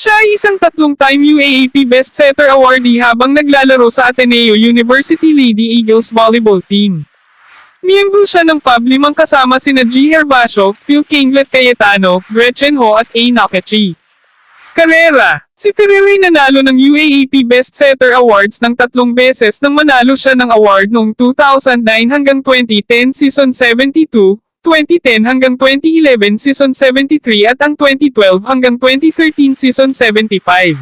Siya ay isang tatlong-time UAAP Best Setter awardee habang naglalaro sa Ateneo University Lady Eagles volleyball team. Miyembro siya ng FAB limang kasama sina G. Herbacio, Phil Kinglet Cayetano, Gretchen Ho at A. Nakachi. Karera Si Ferrer ay nanalo ng UAAP Best Setter Awards ng tatlong beses nang manalo siya ng award noong 2009 hanggang 2010 Season 72, 2010 hanggang 2011 Season 73 at ang 2012 hanggang 2013 Season 75.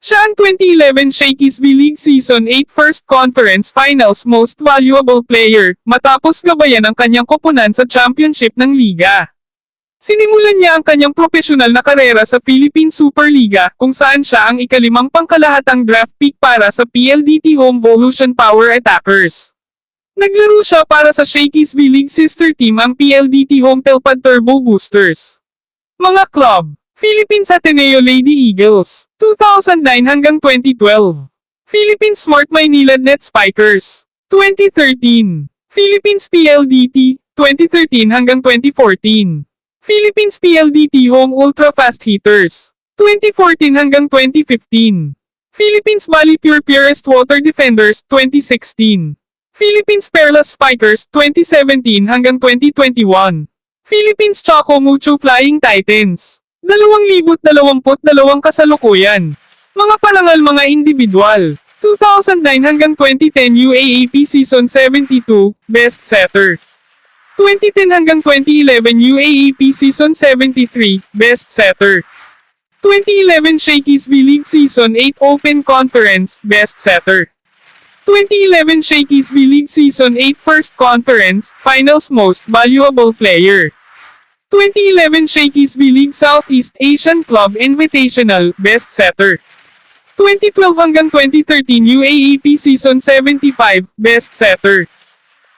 Siya ang 2011 Shakey's V-League Season 8 First Conference Finals Most Valuable Player, matapos gabayan ang kanyang koponan sa championship ng liga. Sinimulan niya ang kanyang profesional na karera sa Philippine Superliga, kung saan siya ang ikalimang pangkalahatang draft pick para sa PLDT Home Volution Power Attackers. Naglaro siya para sa Shakey's V-League sister team ang PLDT Home Telpad Turbo Boosters. Mga club, Philippines Ateneo Lady Eagles, 2009 hanggang 2012. Philippines Smart Maynilad Net Spikers, 2013. Philippines PLDT, 2013 hanggang 2014. Philippines PLDT Home Ultra Fast Hitters, 2014 hanggang 2015. Philippines Bali Pure Purest Water Defenders, 2016. Philippines Perlas Spikers 2017 hanggang 2021. Philippines Choco Mucho Flying Titans. 2022 kasalukuyan. Mga parangal mga individual. 2009 hanggang 2010 UAAP Season 72, Best Setter. 2010 hanggang 2011 UAAP Season 73, Best Setter. 2011 Shakey's V-League Season 8 Open Conference, Best Setter. 2011 Shakey's V-League Season 8 First Conference, Finals Most Valuable Player. 2011 Shakey's V-League Southeast Asian Club Invitational, Best Setter. 2012 hanggang 2013 UAAP Season 75, Best Setter.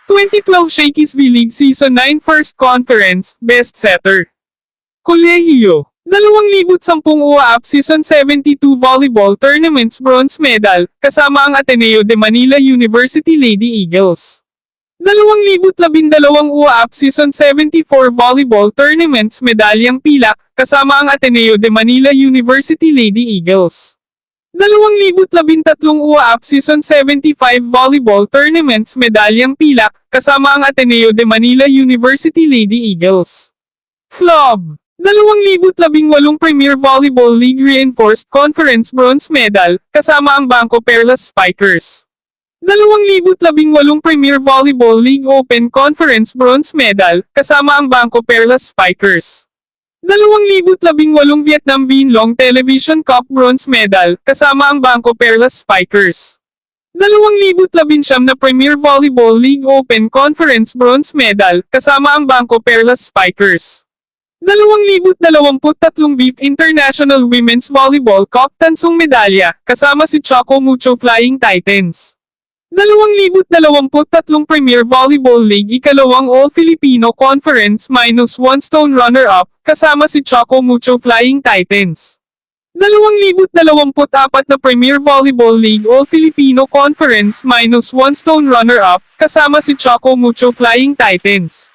2012 Shakey's V-League Season 9 First Conference, Best Setter. Kolehiyo 2010 UAAP Season 72 Volleyball Tournaments Bronze Medal, kasama ang Ateneo de Manila University Lady Eagles. 2012 UAAP Season 74 Volleyball Tournaments Medalyang Pilak, kasama ang Ateneo de Manila University Lady Eagles. 2013 UAAP Season 75 Volleyball Tournaments Medalyang Pilak, kasama ang Ateneo de Manila University Lady Eagles. Club 2018 Premier Volleyball League Reinforced Conference Bronze Medal, kasama ang Bangko Perlas Spikers. 2018 Premier Volleyball League Open Conference Bronze Medal, kasama ang Bangko Perlas Spikers. 2018 Vietnam Vinlong Television Cup Bronze Medal, kasama ang Bangko Perlas Spikers. 2019 na Premier Volleyball League Open Conference Bronze Medal, kasama ang Bangko Perlas Spikers. 2023 VIF International Women's Volleyball Cup Tansong Medalya, kasama si Choco Mucho Flying Titans. 2023 Premier Volleyball League Ikalawang All-Filipino Conference minus one stone runner-up, kasama si Choco Mucho Flying Titans. 2024 na Premier Volleyball League All-Filipino Conference minus one stone runner-up, kasama si Choco Mucho Flying Titans.